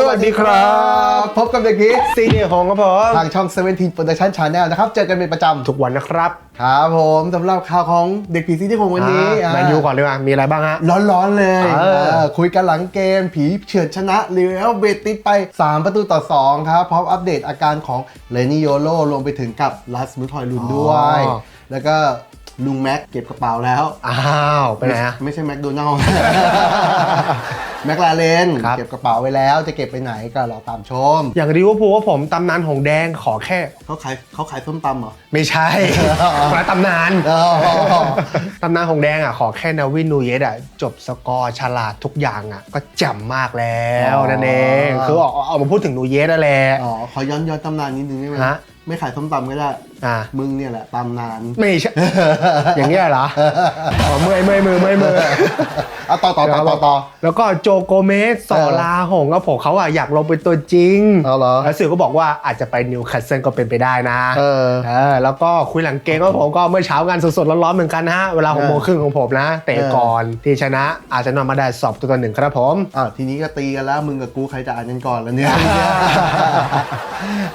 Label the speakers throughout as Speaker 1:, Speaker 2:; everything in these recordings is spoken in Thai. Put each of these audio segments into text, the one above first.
Speaker 1: สวัสดีครับ
Speaker 2: พบกับเด็กกี
Speaker 1: ซีเนียร์ของครับผม
Speaker 2: ทางช่อง 17 Production Channel นะครับ เจอกันเป็นประจำ
Speaker 1: ทุกวันนะครับ
Speaker 2: ครับผมสำหรับข่าวของเด็กผีซีที่ผมวันนี้
Speaker 1: อ่าแมนยูก่อนดีกว่ามีอะไรบ้างฮะ
Speaker 2: ร้อนๆเลย
Speaker 1: เออ
Speaker 2: เออคุยกันหลังเกมผีเฉือนชนะเรอัลเบติสไป 3 ประตูต่อ 2 ครับ พร้อมอัปเดตอาการของเลนิโยโลรวมไปถึงกับลัสมุทอยลุนด้วย แล้วก็ ลุงแม็กเก็บกระเป๋าแล้ว
Speaker 1: อ้าวไปไหนอะ
Speaker 2: ไม่ใช่แมคโดนัลล์แมคลาเรน
Speaker 1: ครับ
Speaker 2: เก็บกระเป๋าไว้แล้วจะเก็บไปไหนก็รอตามชม
Speaker 1: อย่างริเวอร์พูลว่าผมตำนานหงแดงขอแค่
Speaker 2: เขาขายเขาขายส้มตำเหรอ
Speaker 1: ไม่ใช่ คนละตำนาน
Speaker 2: อ๋อ
Speaker 1: ตำนานหงแดงอะขอแค่นาวินนูเยสอะจบสกอร์ฉลาดทุกอย่างอะ ก็จำมากแล้วนั่นเองคือเอาเอามาพูดถึงนูเยสนั่นแหละ
Speaker 2: อ๋อขอย้อนย้อนตำนานนิดนึงได้ไหม
Speaker 1: ฮะ
Speaker 2: ไม่ขายส้มตำก็ได้
Speaker 1: อ่า
Speaker 2: มึงเนี่ยแหละตำนาน
Speaker 1: ไม่ใช่ อย่างเงี้ยเหรออ๋อเมื่อยเมื่อยมือเมื่อยมือ
Speaker 2: เอาต่อต่อต่อต่อต่อ
Speaker 1: แล้วก็โจโกเมสสอลาหงก็ผมเขาอะอยากลงเป็นตัวจริง
Speaker 2: เอาเหรอ
Speaker 1: แล้วสื่อก็บอกว่าอาจจะไปนิวคาสเซิลก็เป็นไปได้นะ
Speaker 2: เออ
Speaker 1: เออ แล้วก็คุยหลังเกมก็ผมก็เมื่อเช้ากันสดๆร้อนๆเหมือนกันนะฮะ เวลาหกโมงครึ่งของผมนะเตะก่อนที่ชนะอาร์เซนอลมาได้สอบตัวต่อหนึ่งครับผม
Speaker 2: อะทีนี้ก็ตีกันแล้วมึงกับกูใครจะอ่านกันก่อนแล้วเนี่ย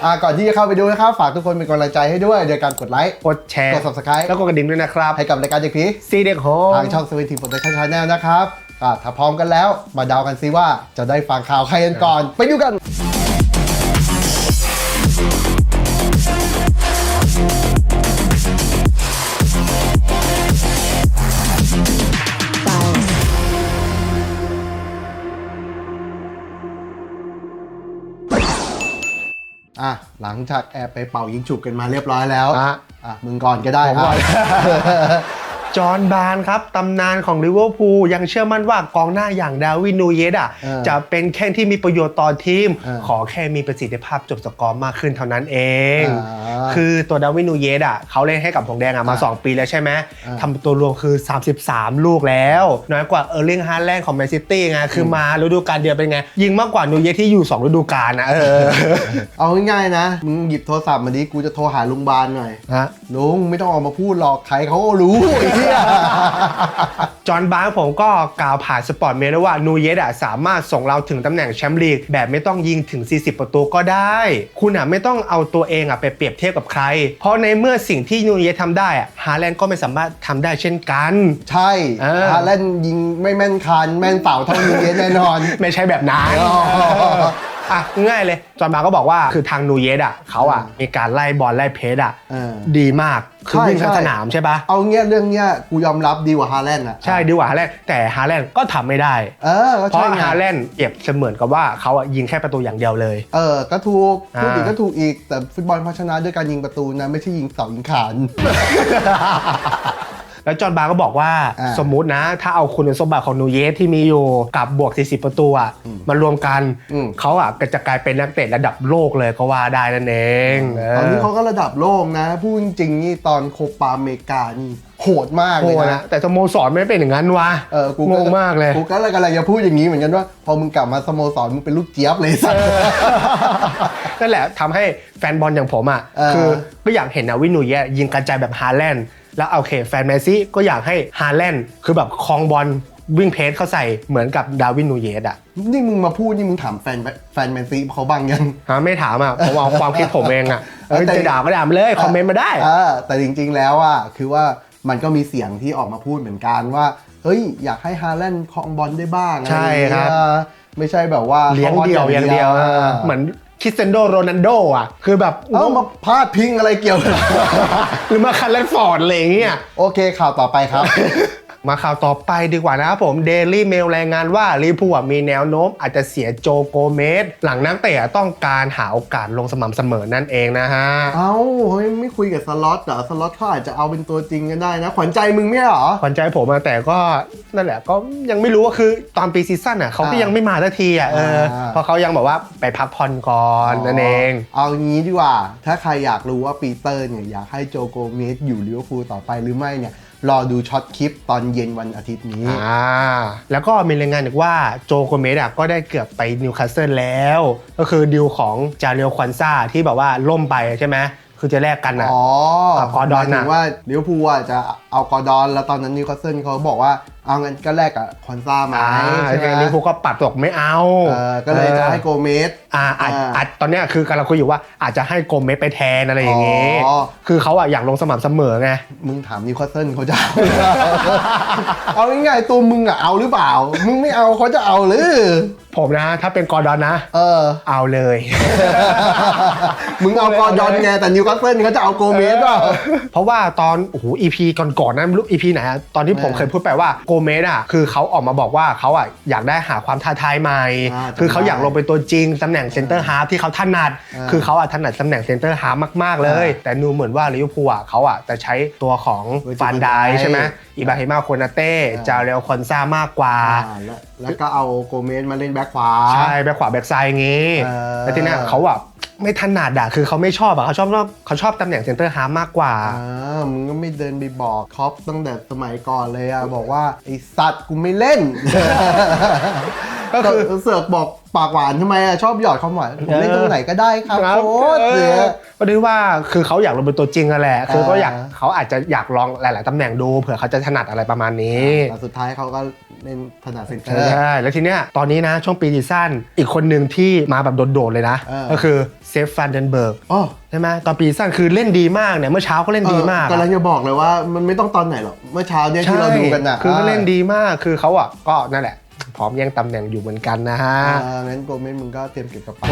Speaker 2: อะก่อนที่จะเข้าไปดูนะครับฝากทุกคนเป็นกำลังใจให้ด้วยโดยการกดไลค์
Speaker 1: กดแชร์
Speaker 2: กด subscribe
Speaker 1: แล้วก็กระดิ่งด้วยนะครับ
Speaker 2: ให้กับรายการเด็กผี
Speaker 1: ซีเด็กโฮ
Speaker 2: ทางช่อง17 Production Channel นะครับอะถ้าพร้อมกันแล้ว มาเดากันซิว่าจะได้ฟังข่าวใครกันก่อน ไปดูกัน อะหลังจากแอบไปเป่ายิงฉุบกันมาเรียบร้อยแล้ว
Speaker 1: อะ
Speaker 2: อะมึงก่อนก็ได้
Speaker 1: ผม
Speaker 2: ค
Speaker 1: ก่
Speaker 2: รั
Speaker 1: อบน จอห์นบานครับตำนานของลิเวอร์พูลยังเชื่อมั่นว่ากองหน้าอย่างดาวินนูเยสอะ
Speaker 2: เออ
Speaker 1: จะเป็นแข้งที่มีประโยชน์ต่อทีม
Speaker 2: เออ
Speaker 1: ขอแค่มีประสิทธิภาพจบสกอร์มากขึ้นเท่านั้นเอง
Speaker 2: อ่า
Speaker 1: คือตัวดาวินนูเยสอะเขาเล่นให้กับหงแดงอะมา
Speaker 2: อ่า
Speaker 1: 2ปีแล้วใช่ไหม
Speaker 2: อ่า
Speaker 1: ทำตัวรวมคือ 33 ลูกแล้ว น้อยกว่าเออร์ลิงฮาแลนด์ของแมนซิตี้ไงคือมาฤดูกาลเดียวเป็นไง ยิงมากกว่านูเยสที่อยู่ 2 ฤดูกาลนะเออ
Speaker 2: เอาง่ายๆนะมึงหยิบโทรศัพท์มาดิกูจะโทรหาลุงบาลหน่อย
Speaker 1: ฮะ
Speaker 2: ลุงไม่ต้องออกมาพูดหรอกใครเขาก็รู้ไอ้เหี้ย
Speaker 1: จอห์นบาร์ผมก็กล่าวผ่านสปอร์ตเมลว่านูเยสอะสามารถส่งเราถึงตำแหน่งแชมป์ลีก แบบไม่ต้องยิงถึง 40 ประตูก็ได้ คุณอะไม่ต้องเอาตัวเองอะไปเปรียบเทียบกับใคร เพราะในเมื่อสิ่งที่นูเยสทำได้อะฮาแลนด์ก็ไม่สามารถทำได้เช่นกัน
Speaker 2: ใช่
Speaker 1: เออ
Speaker 2: ฮาแลนด์ยิงไม่แม่นคันแม่นเต่าเท่านูเยสแน่นอน
Speaker 1: ไม่ใช่แบบนั้น
Speaker 2: อ๋อ
Speaker 1: อะง่ายเลย จอห์นบาร์ก็บอกว่าคือทางนูเยสอะเขาอะมีการไล่บอลไล่เพสอะ
Speaker 2: เออ
Speaker 1: ดีมากคือ
Speaker 2: ใช่
Speaker 1: วิ่งทั้ง
Speaker 2: ใช่
Speaker 1: สนามใช่ปะ
Speaker 2: เอาเงี้ยเรื่องเนี้ยกูยอมรับดีกว่าฮาแลนด์อะ
Speaker 1: ใช่ดีกว่าฮาแลนด์แต่ฮาแลนด์ก็ทำไม่ได้
Speaker 2: เออก็
Speaker 1: เพราะ
Speaker 2: ใช่ไง
Speaker 1: ฮาแลนด์เปรียบเสมือนกับว่าเขาอะยิงแค่ประตูอย่างเดียวเลย
Speaker 2: เออก็ถูก
Speaker 1: อ่า
Speaker 2: พูดอีกก็ถูกอีกแต่ฟุตบอลพัฒนาด้วยการยิงประตูนะไม่ใช่ยิงเสายิงขาน
Speaker 1: แล้วจอห์นบาร์ก็บอกว่า
Speaker 2: อ่า
Speaker 1: สมมุตินะ ถ้าเอาคุณสมบัติของนูเยสที่มีอยู่กับบวก 40 ประตูอะมารวมกัน
Speaker 2: อืม
Speaker 1: เขาอะก็จะกลายเป็นนักเตะระดับโลกเลยก็ว่าได้นั่นเองเต
Speaker 2: อนนี้เขาก็ระดับโลกนะพูดจริงๆนี่ตอนโคปาอเมริกานี่โหดมาก
Speaker 1: โห
Speaker 2: เลย
Speaker 1: นะ
Speaker 2: นะ
Speaker 1: แต่สโมสรไม่เป็นอย่างนั้นวะ
Speaker 2: เออกู
Speaker 1: งงมากเลย
Speaker 2: กูก็เลยกำลังจะพูดอย่างนี้เหมือนกันว่า พอมึงกลับมาสโมสรมึงเป็นลูกเจี๊ยบเลยสัส
Speaker 1: นั่นแหละทำให้แฟนบอลอย่างผมอะ
Speaker 2: เออ
Speaker 1: คือก็อยากเห็นนาวินนูเยสยิงกระจายแบบฮาแลนด์ แล้วโอเคแฟนแมนซีก็อยากให้ฮาแลนด์คือแบบคลองบอลวิ่งเพสเข้าใส่เหมือนกับดาวินนูเยสอะ
Speaker 2: นี่มึงมาพูดนี่มึงถามแฟนแฟนแมนซีเขาบ้างยัง
Speaker 1: ฮะไม่ถามอะผมเอาความคิดผมเองอะ
Speaker 2: เออ
Speaker 1: เออ
Speaker 2: แต่
Speaker 1: จะด่าก็ด่ามาเลยคอมเมนต์มาได้
Speaker 2: เออแต่จริง ๆ แล้วอะคือว่ามันก็มีเสียงที่ออกมาพูดเหมือนกันว่า เฮ้ย อยากให้ฮาแลนด์ครองบอลได้บ้าง
Speaker 1: ใช่ครับ
Speaker 2: อะไอย่างเงี้ยไม่ใช่แบบว่า
Speaker 1: เลี้ยงเดี่ยวอย่างเดียว
Speaker 2: ออ
Speaker 1: เหมือน คริสเซนโดโรนันโดอะ คือแบบ
Speaker 2: เอ้ามาพาดพิงอะไรเกี่ยว
Speaker 1: หรือมาคันเลนฟอร์ดอะไรอย่างเงี้ย
Speaker 2: โอเคข่าวต่อไปครับ
Speaker 1: มาข่าวต่อไปดีกว่านะครับผมเดลี่เมลรายงานว่าลิเวอร์พูลมีแนวโน้มอาจจะเสียโจโกเมสหลังนักเตะต้องการหาโอกาสลงสม่ำเสมอนั่นเองนะฮะ
Speaker 2: เอ้าเฮ้ยไม่คุยกับสล็อตเหรอสล็อตเขาอาจจะเอาเป็นตัวจริงก็ได้นะ ขวัญใจมึงไม่ใช่เหรอ
Speaker 1: ขวัญใจผมอะแต่ก็นั่นแหละก็ยังไม่รู้ว่าคือตอนปีซีซั่นอะเขาก็
Speaker 2: อ่ายั
Speaker 1: ยังไม่มาสักทีอะเออ
Speaker 2: อ่า
Speaker 1: เพราะเขายังบอกว่าไปพักผ่อนก่อนนั่นเอง
Speaker 2: เอางี้ดีกว่า ถ้าใครอยากรู้ว่าปีเตอร์เนี่ยอยากให้โจโกเมสอยู่ลิเวอร์พูลต่อไปหรือไม่เนี่ย รอดูช็อตคลิปตอนเย็นวันอาทิตย์นี้
Speaker 1: อ่า แล้วก็มีรายงานอีกว่าโจโกเมสอะก็ได้เกือบไปนิวคาสเซิลแล้ว ก็คือดีลของจาเรียลควันซ่าที่แบบว่าล่มไปใช่ไหมคือจะแลกกันอะ
Speaker 2: อ๋อ
Speaker 1: กับกอร์ดอน
Speaker 2: หมายถึ
Speaker 1: น่ะ
Speaker 2: งว่าลิเวอร์พูลอะจะ เอากอร์ดอน แล้วตอนนั้นนิวคาสเซิลเขาบอกว่าเอางั้นก็แลกกับคอนซ่าไหม
Speaker 1: อ่า
Speaker 2: ใช่ไหม
Speaker 1: ลิเวอร์พูลก็ปัดตกไม่เอา
Speaker 2: เออก็เลยจะให้โกเมส
Speaker 1: อ่าอาจ
Speaker 2: อ่า
Speaker 1: อาจตอนเนี้ยคือกำลังคุยอยู่ว่าอาจจะให้โกเมสไปแทนอะไรอย่างงี้
Speaker 2: อ๋อ
Speaker 1: คือเขาอะอยากลงสม่ำเสมอไง
Speaker 2: มึงถามนิวคาสเซิลเขาจะเอาเอาง่ายๆตัวมึงอะเอาหรือเปล่า มึงไม่เอาเขาจะเอาหรือ
Speaker 1: ผมนะ ถ้าเป็นกอร์ดอนนะ
Speaker 2: เออ
Speaker 1: เอาเลย
Speaker 2: มึงเอากอร์ดอนไงแต่นิวคาสเซิลเขาจะเอาโกเมสเปล่า
Speaker 1: เพราะว่าตอนโอ้โห EP ก่อนๆนั้นไม่รู้ EP ไหนอะตอนที่ผม
Speaker 2: เออ
Speaker 1: เคยพูดไปว่าโกเมสอะคือเขาออกมาบอกว่าเขาอะอยากได้หาความท้าทายใหม่
Speaker 2: อ่า
Speaker 1: คือเขา
Speaker 2: จำได้
Speaker 1: อยากลงเป็นตัวจริงตำแหน่งเซนเตอร์ฮาร์ฟที่เขาถนัด
Speaker 2: อ่า
Speaker 1: คือเขาอะถนัดตำแหน่งเซนเตอร์ฮาร์ฟมาก ๆ เลย
Speaker 2: อ่า
Speaker 1: แต่นูเหมือนว่าลิเวอร์พูลอะเขาอะจะใช้ตัวของ
Speaker 2: เวอร์จิ
Speaker 1: ฟานได
Speaker 2: van Dijk
Speaker 1: ใช่ไหมอิบราฮิมาโคนาเต้
Speaker 2: อ่า
Speaker 1: จาเรลคอนซามากกว่า
Speaker 2: อ่าแล้วแล้วก็เอาโกเมสมาเล่นแบ็คขวา
Speaker 1: ใช่ แบ็คขวาแบ็คซ้ายอย่างงี้
Speaker 2: เออ
Speaker 1: แล้วทีเนี้ยเขาแบบ ไม่ถนัดอะคือเขาไม่ชอบอะเขาชอบเขาชอบตำแหน่งเซนเตอร์ฮาร์มากกว่า
Speaker 2: อ่ามึงก็ไม่เดินไปบอกคอปตั้งแต่สมัยก่อนเลยอะบอกว่า ไอสัตว์กูไม่เล่น
Speaker 1: ก็คือ
Speaker 2: เสือกบอกปากหวานทำไมอะชอบหยอดคำหวานผมเล่นตรงไหนก็ได้ครับ
Speaker 1: ครับ
Speaker 2: โค้ช
Speaker 1: เอ
Speaker 2: เนี่ย
Speaker 1: อประเด็นว่าคือเขาอยากลงเป็นตัวจริงอะแหละ คือเขาอยาก
Speaker 2: อ่า
Speaker 1: เขาอาจจะอยากลองหลาย ๆ ตำแหน่งดูเผื่อเขาจะถนัดอะไรประมาณนี้
Speaker 2: แต่สุดท้ายเขาก็เล่นถนัดเซนเตอ
Speaker 1: ใช่
Speaker 2: ร์
Speaker 1: ใช่แล้วทีเนี้ยตอนนี้นะช่วงปีซีซั่นอีกคนหนึ่งที่มาแบบโดด ๆ เลยนะ
Speaker 2: เออ
Speaker 1: ก็คือเซฟฟันเดนเบิร์ก
Speaker 2: อ๋อ
Speaker 1: ใช่ไหมตอนปีซีซั่นคือเล่นดีมากเนี่ยเมื่อเช้าก็เล่นดีมาก
Speaker 2: เออกำลังจะบอกเลยว่ามันไม่ต้องตอนไหนหรอก เมื่อเช้าเนี่ยที่เราดูกันน่ะ
Speaker 1: คือก็เล่นดีมาก คือเขาอะก็นั่นแหละ พร้อมแย่งตำแหน่งอยู่เหมือนกันนะฮะ
Speaker 2: อ่างั้นโกเมนมึงก็เตรียมเก็บกระเป๋า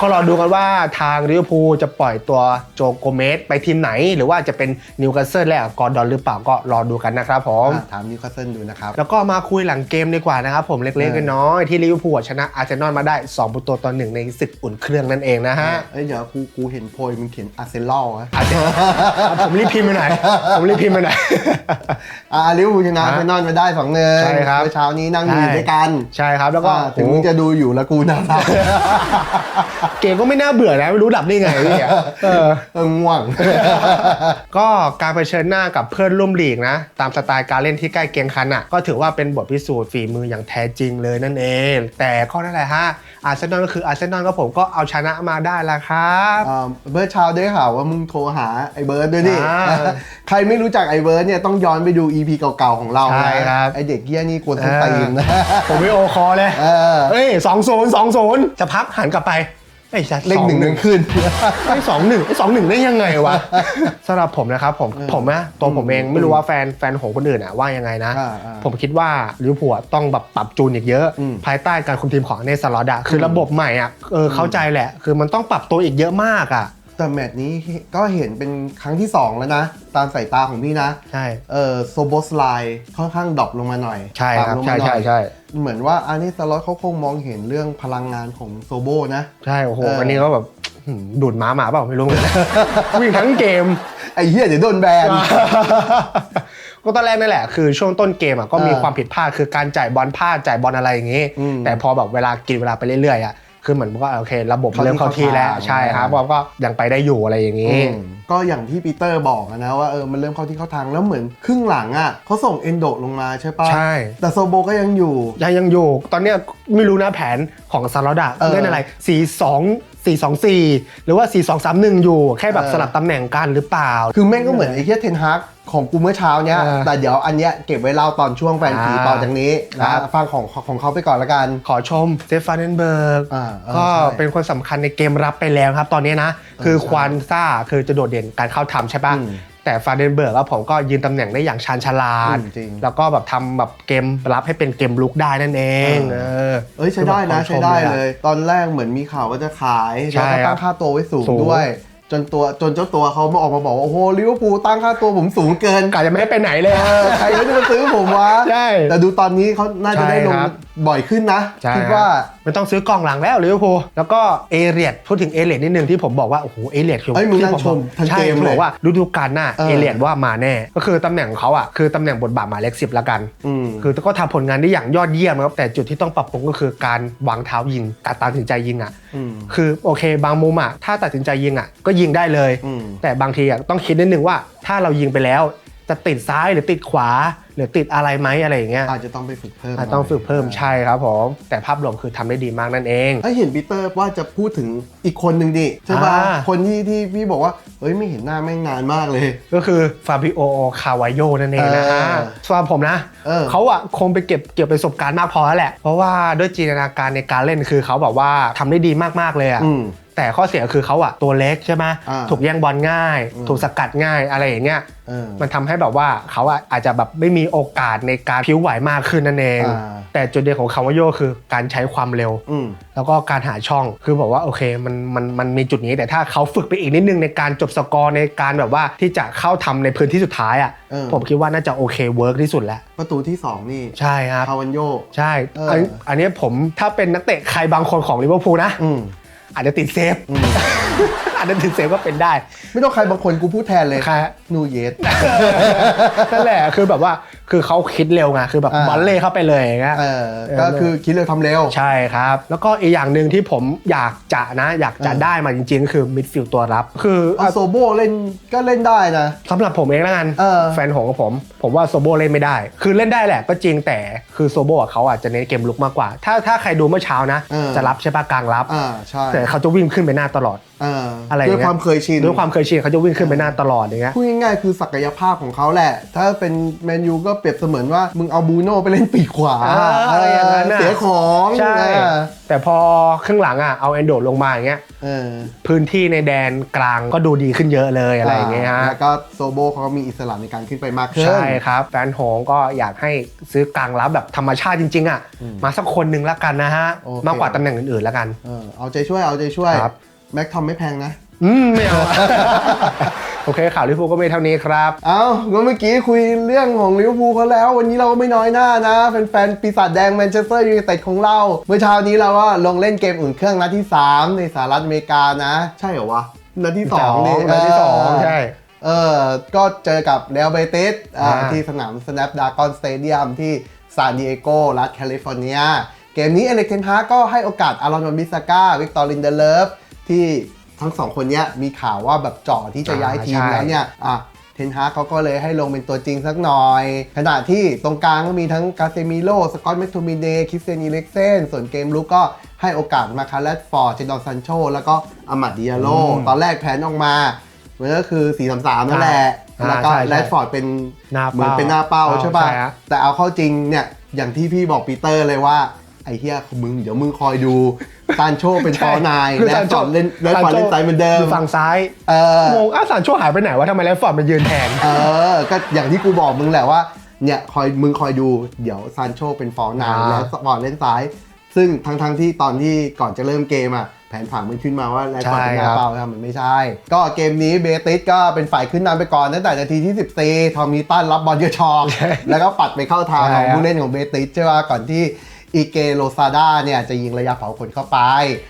Speaker 1: ก็รอดูกันว่าทางลิเวอร์พูลจะปล่อยตัวโจโกเมสไปทีมไหน หรือว่าจะเป็นนิวคาสเซิลและกอร์ดอนหรือเปล่าก็รอดูกันนะครับผม
Speaker 2: อะถามนิวคาสเซิลดูนะครับ
Speaker 1: แล้วก็มาคุยหลังเกมดีกว่านะครับผมเล็กๆน้อยๆที่ลิเวอร์พูลชนะอาร์เซนอลมาได้ 2 ประตูต่อหนึ่งในศึกอุ่นเครื่องนั่นเองนะฮะ
Speaker 2: เอ้ยเดี๋ยวกูกูเห็นโพยมึงเขียนอาร์เซนอลอะ
Speaker 1: อาร์เซนอลผมรีบพิมพ์ไปไหนผมรีบพิมพ์ไปไหน
Speaker 2: อ่าลิเวอร์พูลชนะ
Speaker 1: ฮะ
Speaker 2: อาร์เซนอลมาได้สองหนึ่ง
Speaker 1: ใช่ครับ
Speaker 2: เมื่อเช้านี้นั่งอยู่
Speaker 1: ใช่
Speaker 2: ด้วยกัน
Speaker 1: ใช่ครับแล้วก็
Speaker 2: อ่าถึงมึงจะดูอยู่แล้วกูน่ารัก
Speaker 1: เกมก็ไม่น่าเบื่อนะไม่รู้ดับได้ไงพี่อะเออ
Speaker 2: เออง่วง
Speaker 1: ก็การเผชิญหน้ากับเพื่อนร่วมลีกนะ ตามสไตล์การเล่นที่ใกล้เคียงกันอะ ก็ถือว่าเป็นบทพิสูจน์ฝีมืออย่างแท้จริงเลยนั่นเอง แต่ก็นั่นแหละฮะอาร์เซนอลก็คืออาร์เซนอลก็ผมก็เอาชนะมาได้ละครับ
Speaker 2: อ่าเบิร์ดเช้าได้ข่าวว่ามึงโทรหาไอ้เบิร์ดด้วยนี่
Speaker 1: อ่า
Speaker 2: ใครไม่รู้จักไอ้เบิร์ดเนี่ยต้องย้อนไปดู EP เก่าๆของเรา
Speaker 1: ใช่
Speaker 2: นะครับ ไอ้เด็กเกี้ยนี่กวนส้นตีนนะ
Speaker 1: ผมไม่โอคอเลย
Speaker 2: เออ
Speaker 1: เอ้ยสองศูนย์สองศูนย์จะพักหันกลับไป ไอ้ยจะ
Speaker 2: เลขหนึ่งหนึ่งขึ้น
Speaker 1: ไอ้สองหนึ่งไอ้สองหนึ่งได้ยังไงวะสำหรับผมนะครับผม
Speaker 2: เออ
Speaker 1: ผมนะตัวผมเองไม่รู้ว่าแฟนแฟนของคนอื่นอะว่ายังไงนะ
Speaker 2: อ่าอ่า
Speaker 1: ผมคิดว่าลิเวอร์พูลอะต้องแบบปรับจูนอีกเยอะ
Speaker 2: อืม
Speaker 1: ภายใต้การคุมทีมของเนสลอดอะคือระบบใหม่อะเออเข้าใจแหละ คือมันต้องปรับตัวอีกเยอะมากอะ
Speaker 2: แต่แมตช์นี้ก็เห็นเป็นครั้งที่ 2 แล้วนะ ตามสายตาของพี่นะ
Speaker 1: ใช่
Speaker 2: เออโซโบสไลค่อนข้างดรอปลงมาหน่อย
Speaker 1: ใช่ครับ
Speaker 2: ต่ำลง
Speaker 1: ใช่
Speaker 2: มาหน่
Speaker 1: ใช่
Speaker 2: อย
Speaker 1: ใช่
Speaker 2: เหมือนว่าอาร์เนสล็อตเขาคงมองเห็นเรื่องพลังงานของโซโบนะ
Speaker 1: ใช่โอ้โห
Speaker 2: เออ
Speaker 1: วันนี้ก็แบบหืมดูดม้าหมาเปล่าไม่รู้เหมือนกัน วิ่งทั้งเกม
Speaker 2: ไอ้เหี้ยเดี๋ยวโดนแบน
Speaker 1: ก็ตอนแรกนั่นแหละคือช่วงต้นเกมอะก็มี
Speaker 2: เออ
Speaker 1: ความผิดพลาดคือการจ่ายบอลพลาดจ่ายบอลอะไรอย่างงี้
Speaker 2: อืม
Speaker 1: แต่พอแบบเวลากินเวลาไปเรื่อยๆอะ คือเหมือนก็โอเค ระบบ
Speaker 2: เข้า
Speaker 1: เริ่มเข้าที่แล้ว
Speaker 2: เข้าทาง
Speaker 1: ใช่ครับบอลก็ยังไปได้อยู่อะไรอย่างงี้
Speaker 2: อืมก็อย่างที่ปีเตอร์บอกอะนะว่าเออมันเริ่มเข้าที่เข้าทางแล้วเหมือนครึ่งหลังอะเขาส่งเอนโดลงมาใช่ปะ
Speaker 1: ใช่
Speaker 2: แต่โซโบก็ยังอยู่
Speaker 1: ยังยังอยู่ ตอนเนี้ยไม่รู้นะแผนของซาลอดะ
Speaker 2: เออ
Speaker 1: เล่นอะไร4 2 4 2 4 หรือว่า 4 2 3 1 อยู่ แค่แบบ
Speaker 2: เออ
Speaker 1: สลับตำแหน่งกันหรือเปล่า
Speaker 2: คือแม่งก็เหมือนไอ้เหี้ยเทนฮากของกูเมื่อเช้าเนี้ย
Speaker 1: เออ
Speaker 2: แต่เดี๋ยวอันเนี้ยเก็บไว้เล่าตอนช่วงแฟนผี
Speaker 1: อ่า
Speaker 2: ต่อจากนี้
Speaker 1: ครั
Speaker 2: นะ
Speaker 1: บ
Speaker 2: ฟังของของเขาไปก่อนละกัน
Speaker 1: ขอชมสเตฟานเดนเบิร์ก
Speaker 2: อ่าเออ
Speaker 1: ก็
Speaker 2: ใช่
Speaker 1: เป็นคนสำคัญในเกมรับไปแล้วครับ ตอนนี้นะ คือ
Speaker 2: ใช่
Speaker 1: ควานซ่าคือจะโดดเด่นการเข้าทำใช่ปะ
Speaker 2: อืม
Speaker 1: แต่ฟาเดนเบิร์กอะผมก็ยืนตำแหน่งได้อย่างชาญฉลาด
Speaker 2: อืมจริง
Speaker 1: แล้วก็แบบทำแบบเกมรับให้เป็นเกมลุกได้นั่นเอง
Speaker 2: เอ
Speaker 1: เอ
Speaker 2: อ
Speaker 1: อ
Speaker 2: เอ้ยใช้ได้นะ
Speaker 1: คือแบบ
Speaker 2: ใช้ได้
Speaker 1: ขอชม
Speaker 2: เลย ตอนแรกเหมือนมีข่าวว่าจะขาย
Speaker 1: ใช่
Speaker 2: แล้วก็
Speaker 1: ครั
Speaker 2: ตั้
Speaker 1: บ
Speaker 2: งค่าตัวไว้สูง
Speaker 1: สูง
Speaker 2: ด้วย จนตัวจนเจ้าตัวเขามาออกมาบอกว่าโอ้โหลิเวอร์พูลตั้งค่าตัวผมสูงเกิน
Speaker 1: กะจะไม่ให้ไปไหนเลย
Speaker 2: เออใครไม่ได้มาซื้อผมวะ
Speaker 1: ใช่
Speaker 2: แต่ดูตอนนี้เขาน่าจะได้ลง
Speaker 1: ใช่ครับ
Speaker 2: บ่อยขึ้นนะ
Speaker 1: ใช่
Speaker 2: คิด
Speaker 1: ครับ
Speaker 2: ว่า
Speaker 1: ไม่ต้องซื้อกองหลังแล้วลิเวอร์พูลแล้วก็เอเลียดพูดถึงเอเลียดนิดนึงที่ผมบอกว่า โอ้โหเอเลียดคือ
Speaker 2: เอ้ยมึงนั่ง
Speaker 1: ที่ผ
Speaker 2: ชมทั้ง
Speaker 1: ใช่
Speaker 2: เกม
Speaker 1: ที่
Speaker 2: เลย
Speaker 1: บอกว่าฤดูกาลหน้า
Speaker 2: เออ
Speaker 1: เอเลียดว่ามาแน่ ก็คือตำแหน่งของเขาอะคือตำแหน่งบทบาทหมายเลขสิบละกัน
Speaker 2: อืม
Speaker 1: คือก็ทำผลงานได้อย่างยอดเยี่ยมครับแต่จุดที่ต้องปรับปรุงก็คือการวางเท้ายิงการตัดสินใจยิงอะ
Speaker 2: อืม
Speaker 1: คือโอเค บางมุมอะถ้าตัดสินใจยิงอะก็ยิงได้เลย
Speaker 2: อืม
Speaker 1: แต่บางทีอะต้องคิดนิดนึงว่าถ้าเรายิงไปแล้ว จะติดซ้ายหรือติดขวา หรือติดอะไรไหมอะไรอย่างเงี้ย
Speaker 2: อาจจะต้องไปฝึกเพิ่ม
Speaker 1: อาจต้องฝึกเพิ่มใช่ครับผมแต่ภาพรวมคือทำได้ดีมากนั่นเอง
Speaker 2: ถ้าเห็นปีเตอร์ว่าจะพูดถึงอีกคนหนึ่งดิใช่ป่ะ
Speaker 1: อ่า
Speaker 2: คนที่ที่พี่บอกว่าเฮ้ยไม่เห็นหน้าแม่งนานมากเลย
Speaker 1: ก็คือฟาบิโอคาวาโยนั่นเองนะฮะ
Speaker 2: เออ
Speaker 1: สำหรับผมนะ
Speaker 2: เออ
Speaker 1: เขาอะคงไปเก็บเก็บประสบการณ์มากพอแล้วแหละ เพราะว่าด้วยจินตนาการในการเล่นคือเขาแบบว่าทำได้ดีมากๆเลยอะ
Speaker 2: อืม
Speaker 1: แต่ข้อเสียคือเขาอะตัวเล็กใช่ไหม
Speaker 2: อ่า
Speaker 1: ถูกแย่งบอลง่าย
Speaker 2: อืม
Speaker 1: ถูกสกัดง่ายอะไรอย่างเงี้ย
Speaker 2: เออ
Speaker 1: มันทำให้แบบว่าเขาอะอาจจะแบบไม่มีโอกาสในการพิ้วไหวมากขึ้นนั่นเอง
Speaker 2: อ่า
Speaker 1: แต่จุดเด่นของคาวาโยคือการใช้ความเร็ว
Speaker 2: อืม
Speaker 1: แล้วก็การหาช่องคือบอกว่าโอเคมันมันมันมีจุดนี้แต่ถ้าเขาฝึกไปอีกนิดนึงในการจบสกอร์ในการแบบว่าที่จะเข้าทำในพื้นที่สุดท้ายอะ่ะ
Speaker 2: เออ
Speaker 1: ผมคิดว่าน่าจะโอเคเวิร์กที่สุดแล้ว
Speaker 2: ประตูที่ 2 นี่
Speaker 1: ใช่ครับ
Speaker 2: คาวันโย
Speaker 1: ใช่
Speaker 2: เอออั
Speaker 1: นอันนี้ผมถ้าเป็นนักเตะใครบางคนของลิเวอร์พูลนะ
Speaker 2: อืม
Speaker 1: อาจจะติดเซฟ
Speaker 2: อืม
Speaker 1: อาจจะติดเซฟก็เป็นได้
Speaker 2: ไม่ต้องใครบางคนกูพูดแทนเลย
Speaker 1: ใคร
Speaker 2: นูเยส
Speaker 1: นั่นแหละคือแบบว่าคือเขาคิดเร็วไงคือแบบ
Speaker 2: อ่า
Speaker 1: บอลเล่เข้าไปเลยอย่างเงี้ย
Speaker 2: เออก็คือคิดเร็วทำเร็ว
Speaker 1: ใช่ครับ แล้วก็อีกอย่างหนึ่งที่ผมอยากจะนะอยากจะ
Speaker 2: เออ
Speaker 1: ได้มาจริงๆ ก็คือมิดฟิลด์ตัวรับ คือ
Speaker 2: เอาโซโบเล่นก็เล่นได้นะ
Speaker 1: สำหรับผมเองแล้วกัน
Speaker 2: เออ
Speaker 1: แฟนของผม ผมว่าโซโบเล่นไม่ได้ คือเล่นได้แหละก็จริงแต่คือโซโบอะเขาอาจจะเน้นเกมลุกมากกว่า ถ้าถ้าใครดูเมื่อเช้านะ
Speaker 2: เออ
Speaker 1: จะรับใช่ปะกลางรับ
Speaker 2: อ่าใช่
Speaker 1: แต่เขาจะวิ่งขึ้นไปหน้าตลอด
Speaker 2: เออ
Speaker 1: อะไร
Speaker 2: ด้วย
Speaker 1: เงี้ย
Speaker 2: ความเคยชิน
Speaker 1: ด้วยความเคยชินเขาจะวิ่งขึ้นไปหน้าตลอดอย่างเงี้ย
Speaker 2: พูดง่ายๆคือศักยภาพของเขาแหละ ถ้าเป็นแมนยูก็เปรียบเสมือนว่ามึงเอาบูโน่ไปเล่นปีกขวา
Speaker 1: เอออะไรอย่างนั้นน่ะ
Speaker 2: เสียของ
Speaker 1: ใช่
Speaker 2: เออ
Speaker 1: แต่พอครึ่งหลังอะเอาแอนโดลงมาอย่างเงี้ย
Speaker 2: เออ
Speaker 1: พื้นที่ในแดนกลางก็ดูดีขึ้นเยอะเลยอะไรอย่างเงี้ยฮะ
Speaker 2: แล้วก็โซโบเขาก็มีอิสระในการขึ้นไปมากขึ้น
Speaker 1: ใช่ครับ แฟนโหงก็อยากให้ซื้อกลางรับแบบธรรมชาติจริง ๆ อะ มาสักคนหนึ่งละกันนะฮะ
Speaker 2: โอเค
Speaker 1: มากกว่าตำแหน่งอื่นๆแล้วกัน
Speaker 2: เออเอาใจช่วยเอาใจช่วย
Speaker 1: ครับ
Speaker 2: แม็กทอมไม่แพงนะ
Speaker 1: อืมไม่เอา โอเคข่าวลิเวอร์พูลก็มีเท่านี้ครับ
Speaker 2: เอาก็เมื่อกี้คุยเรื่องของลิเวอร์พูลเขาแล้ว วันนี้เราก็ไม่น้อยหน้านะแฟนๆปีศาจแดงแมนเชสเตอร์ยูไนเต็ดของเรา เมื่อเช้านี้เราก็ลงเล่นเกมอุ่นเครื่องนัดที่ 3 ในสหรัฐอเมริกานะ ใช่เหรอวะ นัดที่2นี่
Speaker 1: นัดที่สองใช่
Speaker 2: เออ ก็เจอกับเรอัลเบติสอ่า
Speaker 1: อ่า
Speaker 2: ที่สนาม Snapdragon Stadium ที่ซานดิเอโกรัฐแคลิฟอร์เนีย เกมนี้เอเล็กเทนฮาก็ให้โอกาสอารอนวันบิสก้าวิกตอรินเดเลฟ ที่ทั้งสองคนเนี้ยมีข่าวว่าแบบเจ่อที่จะย้ายทีม
Speaker 1: ใช่
Speaker 2: แล้วเนี่ยอะเทนฮากเขาก็เลยให้ลงเป็นตัวจริงสักหน่อย ขณะที่ตรงกลางก็มีทั้งกาเซมิโล สกอตเมทูมิเนคริสเตียนอีเล็กเซน ส่วนเกมลุกก็ให้โอกาสมาคาร์ลฟอร์ดเจดอนซันโช แล้วก็อามัดดิอาโล
Speaker 1: อืม
Speaker 2: ตอนแรกแผนออกมา มันก็คือ 4 3 3 นั่นแหละ
Speaker 1: อ่า
Speaker 2: แล้วก็
Speaker 1: ใช่ใช่
Speaker 2: แรดฟอร์ดเป็น
Speaker 1: หน้า
Speaker 2: เหมือน
Speaker 1: เป้า
Speaker 2: เป็นหน้าเป้า
Speaker 1: เป้า
Speaker 2: ใช่ป่ะ
Speaker 1: ใช่ฮะ
Speaker 2: แต่เอาเข้าจริงเนี่ยอย่างที่พี่บอกปีเตอร์เลยว่า ไอ้เฮียมึงเดี๋ยวมึงคอยดูซานโชเป็นฟอร์นาย
Speaker 1: คือ
Speaker 2: แรด
Speaker 1: ซาน
Speaker 2: ฟ
Speaker 1: โช
Speaker 2: อร์ดเล่นแรดฟอร์ดเล่นซ้ายเหมือนเดิม
Speaker 1: ยู่ฝั่งซ้าย
Speaker 2: เออ
Speaker 1: งงอ้าวสารโชว์หายไปไหนวะทำไมแลฟฟอร์ดมันยืนแทน
Speaker 2: เออก็อย่างที่กูบอกมึงแหละว่าเนี่ยคอยมึงคอยดูเดี๋ยวซานโชเป็นฟอร์นาย
Speaker 1: อ่า
Speaker 2: แล้วสปอร์ตเล่นซ้ายซึ่งทั้งทั้งๆที่ตอนที่ก่อนจะเริ่มเกมอะแผนผังมันขึ้นมาว่าแรดฟอร์ดเป็นหน้าเป้าครับมันไม่ใช่ ก็เกมนี้เบติสก็เป็นฝ่ายขึ้นนำไปก่อนตั้งแต่นาทีที่ 14 ทอมมิตันรับบอลเยอะชอก แล้วก็ปัดไปเข้าทางของผู้เล่นของเบติสใช่ป่ะก่อนที่ อีเกโรซาดาเนี่ยจะยิงระยะเผาขนเข้าไป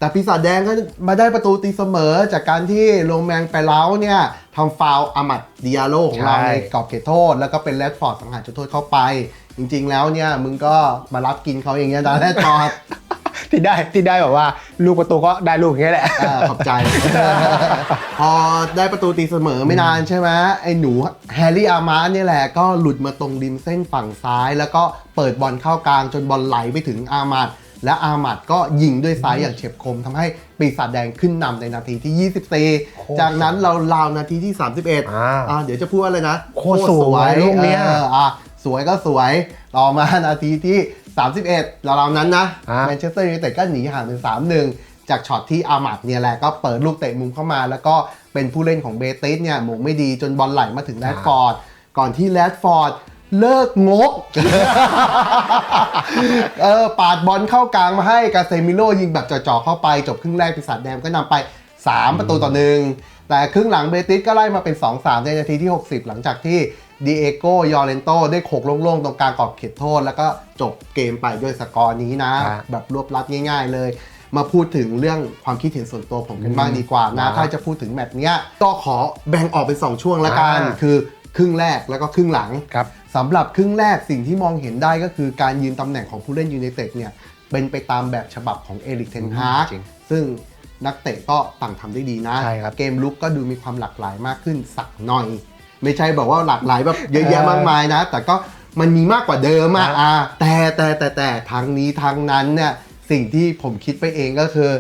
Speaker 2: แต่ปีศาจแดงก็มาได้ประตูตีเสมอจากการที่โรแมงไปเล้าเนี่ยทำฟาวอามัดดิอาโลของเราในกรอบเขตโทษ แล้วก็เป็นแรดฟอร์ดสังหารจุดโทษเข้าไป จริงๆแล้วเนี่ยมึงก็มารับกินเขาอย่างเงี้ยนะแรดฟอร์ด
Speaker 1: ที่ได้ที่ได้แบบว่าลูกประตูก็ได้ลูกอย่างเงี้ยแหละ
Speaker 2: อ่าขอบใจ พอได้ประตูตีเสมอไม่นานใช่ไหมไอ้หนูแฮร์รี่อาร์มาร์เนี่ยแหละก็หลุดมาตรงริมเส้นฝั่งซ้าย แล้วก็เปิดบอลเข้ากลางจนบอลไหลไปถึงอาร์มาดและอาร์มาดก็ยิงด้วยซ้ายอย่างเฉียบคมทำให้ปีศาจแดงขึ้นนำในนาทีที่ 24 จากนั้นเราราวนาทีที่ 31
Speaker 1: อ่า
Speaker 2: อ่าเดี๋ยวจะพูดว่าอะไรนะ
Speaker 1: โคตรสวยลูกเนี้ย
Speaker 2: อออะสวยก็สวยต่อมานาทีที่ 31ราวๆนั้นนะ
Speaker 1: อะ
Speaker 2: แมนเชสเตอร์ยูไนเต็ดก็หนีห่างเป็น3-1 จากช็อตที่อามัดเนี่ยแหละก็เปิดลูกเตะมุมเข้ามา แล้วก็เป็นผู้เล่นของเบติสเนี่ยหมงไม่ดีจนบอลไหลมาถึงแรดฟอร์ด ก่อนที่แรดฟอร์ดเลิกงก เออปาดบอลเข้ากลางมาให้กาเซมิโลยิงแบบจ่อๆเข้าไป จบครึ่งแรกปีศาจแดงก็นำไป 3 ประตูต่อหนึ่งแต่ครึ่งหลังเบติสก็ไล่มาเป็น 2-3 ในนาทีที่ 60 หลังจากที่ ดีเอโกยอร์เรนโตได้โขกโล่งๆ ตรงกลางกรอบเขตโทษ แล้วก็จบเกมไปด้วยสกอร์นี้นะ
Speaker 1: ครับ
Speaker 2: แบบรวบลัดง่าย ๆ เลย มาพูดถึงเรื่องความคิดเห็นส่วนตัวผมกันบ้างดีกว่านะ
Speaker 1: ครับ
Speaker 2: ถ้าจะพูดถึงแมตช์เนี้ยก็ขอแบ่งออกเป็น2ช่วงละกัน
Speaker 1: อ่า
Speaker 2: คือครึ่งแรกแล้วก็ครึ่งหลัง
Speaker 1: ครับ
Speaker 2: สำหรับครึ่งแรกสิ่งที่มองเห็นได้ก็คือการยืนตำแหน่งของผู้เล่นยูไนเต็ดเนี่ย เป็นไปตามแบบฉบับของเอริกเทนฮาก
Speaker 1: จริง
Speaker 2: ซึ่งนักเตะก็ต่างทำได้ดีนะ
Speaker 1: ใช่ครับ
Speaker 2: เกมลุกก็ดูมีความหลากหลายมากขึ้นสักหน่อย ไม่ใช่บอกว่าหลากหลายแบบเยอะแยะมากมายนะ แต่ก็มันมีมากกว่าเดิมอะ
Speaker 1: อะ
Speaker 2: อะแต่แต่แต่แต่ทางนี้ทางนั้นเนี่ยสิ่งที่ผมคิดไปเองก็คือ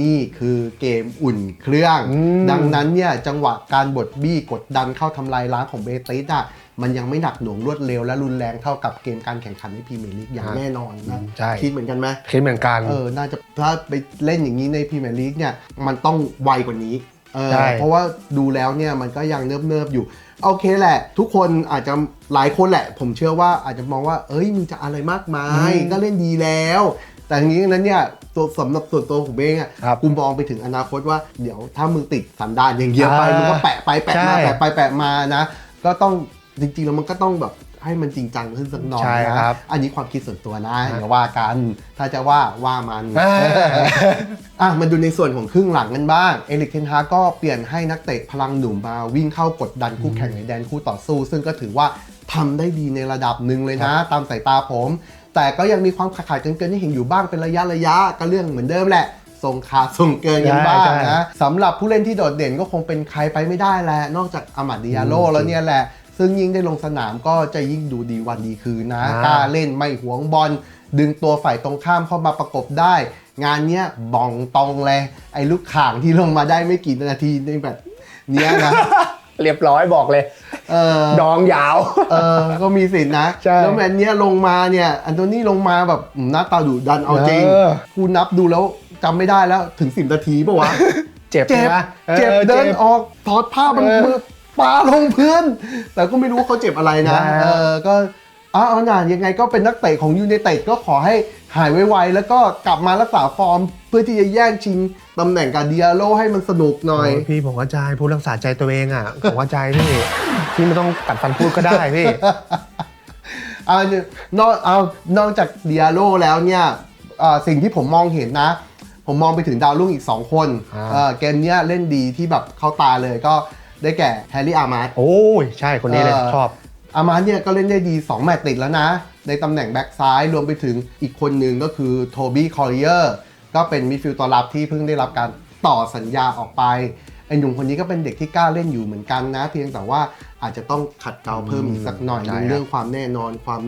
Speaker 2: นี่คือเกมอุ่นเครื่อง
Speaker 1: อืม
Speaker 2: ดังนั้นเนี่ยจังหวะการบดบี้กดดันเข้าทำลายล้างของเบติสอะมันยังไม่หนักหน่วงรวดเร็วและรุนแรงเท่ากับเกมการแข่งขันในพรีเมียร์ลีกอย่างแน่นอนนะ
Speaker 1: ใช่
Speaker 2: คิดเหมือนกันไหม
Speaker 1: คิดเหมือนกัน
Speaker 2: เออน่าจะถ้าไปเล่นอย่างนี้ในพรีเมียร์ลีกเนี่ยมันต้องไวกว่านี้เออ
Speaker 1: ใช่
Speaker 2: เพราะว่าดูแล้วเนี่ยมันก็ยังเนิบๆอยู่ โอเคแหละ ทุกคนอาจจะหลายคนแหละ ผมเชื่อว่าอาจจะมองว่า เอ้ยมึงจะอะไรมากมาย ก็เล่นดีแล้ว แต่ทีนี้นั้นเนี่ยตัวสำหรับส่วนตัวผมเองอะ
Speaker 1: ครับ
Speaker 2: กูมองไปถึงอนาคตว่าเดี๋ยวถ้ามึงติดสันดานอย่างเดียวไป
Speaker 1: อ่ามึ
Speaker 2: มึงก็แปะไปแปะ
Speaker 1: ใช่
Speaker 2: มาแปะไปแปะมานะ ก็ต้องจริงๆแล้วมันก็ต้องแบบ ให้มันจริงจังขึ้นสักหน่อย
Speaker 1: ใช่
Speaker 2: นะครับ อันนี้ความคิดส่วนตัวนะอย่าว่ากัน ถ้าจะว่าว่ามัน
Speaker 1: อ่า
Speaker 2: อะมาดูในส่วนของครึ่งหลังกันบ้าง เอลิกเทนฮาก็เปลี่ยนให้นักเตะพลังหนุ่มมาวิ่งเข้ากดดันคู่แข่งในแดนคู่ต่อสู้ ซึ่งก็ถือว่าทำได้ดีในระดับหนึ่งเลยนะ ตามสายตาผม แต่ก็ยังมีความขาดขาดเกินๆที่เห็นอยู่บ้างเป็นระยะระยะก็เรื่องเหมือนเดิมแหละส่งขาดส่งเกินกันบ้าง
Speaker 1: ใช่ใช่
Speaker 2: นะสำหรับผู้เล่นที่โดดเด่นก็คงเป็นใครไปไม่ได้แหละนอกจากอามาดิยาโลแล้วเนี่ยแหละ ซึ่งยิ่งได้ลงสนามก็จะยิ่งดูดีวันดีคืนนะ
Speaker 1: อ่าก
Speaker 2: กล้าเล่นไม่หวงบอลดึงตัวฝ่ายตรงข้ามเข้ามาประกบได้ งานเนี้ยบองตองเลยไอ้ลูกข่างที่ลงมาได้ไม่กี่นาทีในแบบเนี้ยนะ
Speaker 1: เรียบร้อยบอกเลย
Speaker 2: เออ
Speaker 1: ดองยาว
Speaker 2: เออ ก็มีสิทธินะ
Speaker 1: ใช่
Speaker 2: แล้วแมตช์เนี้ยลงมาเนี่ย อันโตนี่ลงมาแบบอืมหน้าตาดุดันเอาจริง
Speaker 1: เออ
Speaker 2: กูนับดูแล้วจำไม่ได้แล้วถึงสิบนาทีปะวะ
Speaker 1: เจ็บ
Speaker 2: เจ็บ
Speaker 1: ใช่ไหม
Speaker 2: เจ็บ
Speaker 1: ออ
Speaker 2: เดินออกถอดผ้ามัน
Speaker 1: เออ
Speaker 2: มือ ปาลงพื้น แต่ก็ไม่รู้ว่าเขาเจ็บอะไรนะ
Speaker 1: ใช่
Speaker 2: เออ ก็เอาเอาหน่ายังไงก็เป็นนักเตะของยูไนเต็ดก็ขอให้หายไวๆ แล้วก็กลับมารักษาฟอร์ม เพื่อที่จะแย่งชิงตำแหน่งกับเดียโลให้มันสนุกหน่อย
Speaker 1: โพี่ผมเข้าใจพูดรักษาใจตัวเองอะผมเข้าใจพี่พี่ไม่ต้องกัดฟันพูดก็ได้พี่
Speaker 2: เอาเนี่ยนอกเอานอกจากเดียโลแล้วเนี่ยเอ่อสิ่งที่ผมมองเห็นนะ ผมมองไปถึงดาวรุ่งอีก 2 คน
Speaker 1: อ่า
Speaker 2: เอ่อเกมเนี้ยเล่นดีที่แบบเข้าตาเลยก็ ได้แก่แฮร์รี่อาร์มาร์
Speaker 1: โอ้ยใช่คนนี้เลย
Speaker 2: เออ
Speaker 1: ชอบ
Speaker 2: อาร์มาร์เนี่ยก็เล่นได้ดี 2 แมตช์ติดแล้วนะ ในตำแหน่งแบ็กซ้ายรวมไปถึงอีกคนหนึ่งก็คือโทบี้คอริเออร์ก็เป็นมิดฟิลด์ตัวรับที่เพิ่งได้รับการต่อสัญญาออกไปไอ้หนุ่มคนนี้ก็เป็นเด็กที่กล้าเล่นอยู่เหมือนกันนะ เพียงแต่ว่าอาจจะต้องขัดเกลาเพิ่มอีกสักหน่อย
Speaker 1: ใช่ครับ
Speaker 2: เรื่องความแน่นอนความ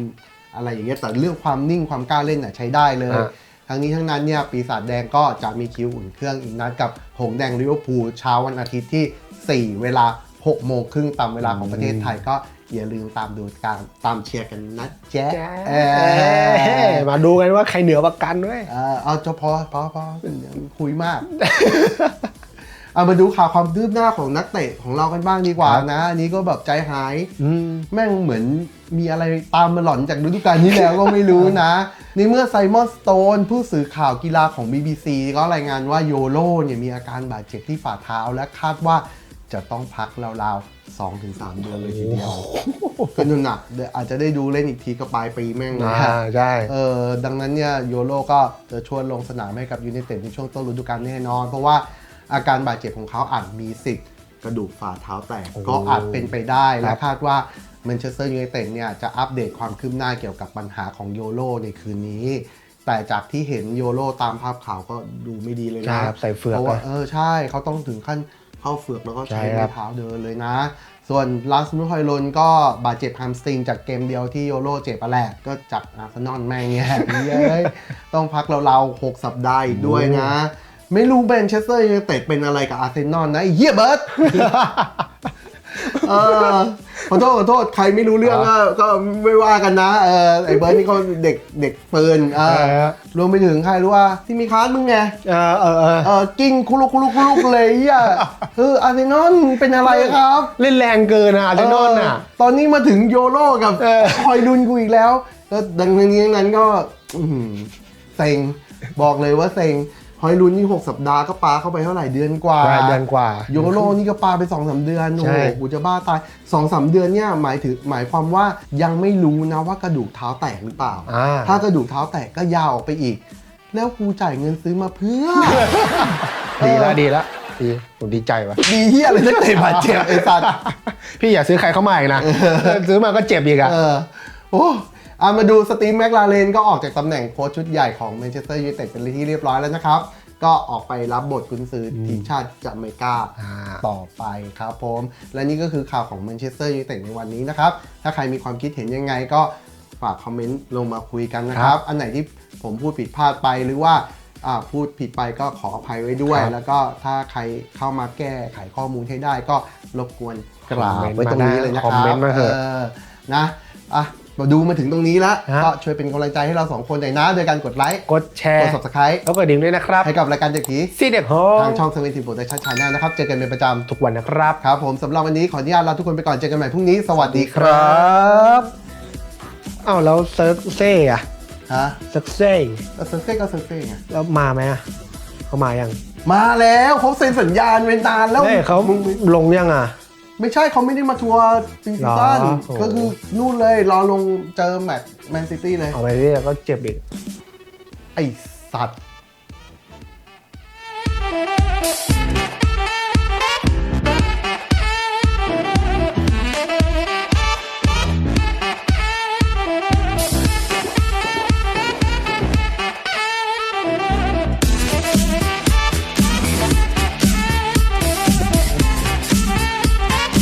Speaker 2: อะไรอย่างเงี้ยแต่เรื่องความนิ่งความกล้าเล่นน่ะใช้ได้เลย
Speaker 1: อะ
Speaker 2: ทั้งนี้ทั้งนั้นเนี่ยปีศาจแดงก็จะมีคิวอุ่นเครื่องอีกนัดกับหงส์แดงลิเวอร์พูลเช้าวันอาทิตย์ที่ 4 เวลา 6 โมงครึ่งตามเวลาของประเทศไทยก็อย่าลืมตามดูการตามเชียร์กันนะแจ๊ะเอ
Speaker 1: เอ้ย
Speaker 2: อ
Speaker 1: มาดูกันว่าใครเหนือกว่ากันด้วย
Speaker 2: เออเอาเฉพาะพอพอคุยมากเอามาดูข่าวความคืบหน้าของนักเตะของเรากันบ้างดีกว่า
Speaker 1: ครับ
Speaker 2: นะ อันนี้ก็แบบใจหาย
Speaker 1: อืม
Speaker 2: แม่งเหมือนมีอะไรตามมาหล่อนจากฤดูกาลที่แล้วก็ไม่รู้นะ ในเมื่อไซมอนสโตน ผู้สื่อข่าวกีฬาของ BBC ก็รายงานว่าโยโรเนี่ยมีอาการบาดเจ็บที่ฝ่าเท้าและคาดว่า จะต้องพักราวๆ2-3เดือนเลยทีเดียวก็นุ่นหนักเดี๋ยวอาจจะได้ดูเล่นอีกทีก็ปลายปีแม่งเลย
Speaker 1: อ่าใช่
Speaker 2: เออดังนั้นเนี่ยโยโรก็จะชวนลงสนามให้กับยูไนเต็ดในช่วงต้นฤดูกาลแน่นอน เพราะว่าอาการบาดเจ็บของเขาอาจมีสิทธิ์กระดูกฝ่าเท้าแตก
Speaker 1: โอ้
Speaker 2: ก็อาจเป็นไปได้
Speaker 1: ค
Speaker 2: และ
Speaker 1: รับ
Speaker 2: คาดว่าแมนเชสเตอร์ยูไนเต็ดเนี่ยจะอัปเดตความคืบหน้าเกี่ยวกับปัญหาของโยโรในคืนนี้ แต่จากที่เห็นโยโรตามภาพข่าวก็ดูไม่ดีเลย
Speaker 1: ใช่
Speaker 2: นะครับ
Speaker 1: ใส่เฟือก
Speaker 2: เพราะว่า
Speaker 1: เลย
Speaker 2: เออใช่เขาต้องถึงขั้น เข้าเฟือกแล้วก็ใช้
Speaker 1: ใช่ค
Speaker 2: ไม้
Speaker 1: รับ
Speaker 2: เท้าเดินเลยนะ ส่วนลาสมุทฮอยลนก็บาดเจ็บฮัมสตริงจากเกมเดียวที่โยโรเจ็บอะแหละก็จากอาร์เซนอลแม่งเนี่ย เย้ยต้องพักเราๆหกสัปดาห์อีกด้วยนะ ไม่รู้แมนเชสเตอร์ยูไนเต็ดเป็นอะไรกับอาร์เซนอลนะไอ้เฮียเบิร์ด เออขอโทษขอโทษใครไม่รู้เรื่องก็ก็ไม่ว่ากันนะเออไอ้เบิร์ดนี่เขาเด็กเด็กปืนเออ
Speaker 1: เออ
Speaker 2: รวมไปถึงใครรู้ว่าที่มีค้านมึงไง
Speaker 1: เออเออเออ
Speaker 2: เออกิ้งคุลุกคุลุกคุลุกเลยอะเอออาร์เซนอลเป็นอะไรครับ
Speaker 1: เล่นแรงเกินอะอาร์เซนอลน่ะ
Speaker 2: เออตอนนี้มาถึงโยโรกับ
Speaker 1: เออ
Speaker 2: คอยดุนกูอีกแล้วก็ดังนี้นั้นก็อื้อหือเซ็งบอกเลยว่าเซ็ง ฮอยลุนนี่6สัปดาห์ก็ปาเข้าไปเท่าไหร่เดือนกว่า
Speaker 1: ใช่เดือนกว่า
Speaker 2: โยโรนี่ก็ปาไป2อสเดือนโอ้
Speaker 1: ใช่
Speaker 2: โหกูจะบ้าตาย2อสเดือนเนี่ยหมายถึงหมายความว่ายังไม่รู้นะว่ากระดูกเท้าแตกหรือเปล่า
Speaker 1: อ่า
Speaker 2: ถ้ากระดูกเท้าแตกก็ยาวออกไปอีก แล้วกูจ่ายเงินซื้อมาเพื่อ
Speaker 1: ดีแล้วดีแล้วดีผมดีใจว่ะ
Speaker 2: ดีเฮียอะไรนักเตะบาดเจ็บไอ้สัตว์
Speaker 1: พี่อย่าซื้อใครเข้ามาอีกนะซื้อมาก็เจ็บอีกอะ
Speaker 2: เออโอ้ อามาดูสตีมแม็กลาเรนก็ออกจากตำแหน่งโค้ชชุดใหญ่ของแมนเชสเตอร์ยูไนเต็ดเป็นที่เรียบร้อยแล้วนะครับ ก็ออกไปรับบทกุนซือทีมชาติจาเมกา
Speaker 1: อ่า
Speaker 2: ต่อไปครับผม และนี่ก็คือข่าวของแมนเชสเตอร์ยูไนเต็ดในวันนี้นะครับ ถ้าใครมีความคิดเห็นยังไงก็ฝากคอมเมนต์ลงมาคุยกันนะครับ อันไหนที่ผมพูดผิดพลาดไปหรือว่าอ่าพูดผิดไปก็ขออภัยไว้ด้วย
Speaker 1: ครับ
Speaker 2: แล้วก็ถ้าใครเข้ามาแก้ไขข้อมูลให้ได้ก็รบกวนกราบ
Speaker 1: คอมเมนต์
Speaker 2: ไว้ตรงนี้เลยนะค
Speaker 1: คอม
Speaker 2: รับ
Speaker 1: เมนต์มาเถอะ
Speaker 2: อนะอะ มาดูมาถึงตรงนี้แล้ว
Speaker 1: ฮะ
Speaker 2: ก็ช่วยเป็นกำลังใจให้เราสองคนหน่อยนะโดยการกดไลค์
Speaker 1: กดแช
Speaker 2: ก
Speaker 1: ร์
Speaker 2: ด subscribe
Speaker 1: แล้วก็ดิ่งด้วยนะครับ
Speaker 2: ให้กับรายการเด็กผี
Speaker 1: ซีเด็กโฮ
Speaker 2: ทางช่อง7 Production Channel นะครับเจอกันเป็นประจ
Speaker 1: ทุกวันนะครับำ
Speaker 2: ครับผมสำหรับวันนี้ขออนุญาตลาทุกคนไปก่อนเจอกันใหม่พรุ่งนี้สวัสดีค
Speaker 1: ค
Speaker 2: รั
Speaker 1: รับบอ้าวแล้วเซิร์ฟเซ่อะ
Speaker 2: ฮะ
Speaker 1: เซิร์ฟเซ่
Speaker 2: แล้วเซอร์เฟ่ก็เซอร์เฟ่ไง
Speaker 1: แล้วมาไหมอะเขามายัง
Speaker 2: มาแล้วเขาเซ็นสัญญาณเป็นนานแล้ว
Speaker 1: เฮ้ยเขา
Speaker 2: มึง
Speaker 1: ลงยังอะ
Speaker 2: ไม่ใช่เขาไม่ได้มาทัวร์ซีซั่น
Speaker 1: เหรอโอ้
Speaker 2: ก็คือนู่นเลยรอลงเจอแมตช์แมนซิตี้เลย
Speaker 1: เอาไปเรื่อยก็เจ็บอีก
Speaker 2: ไอสัตว์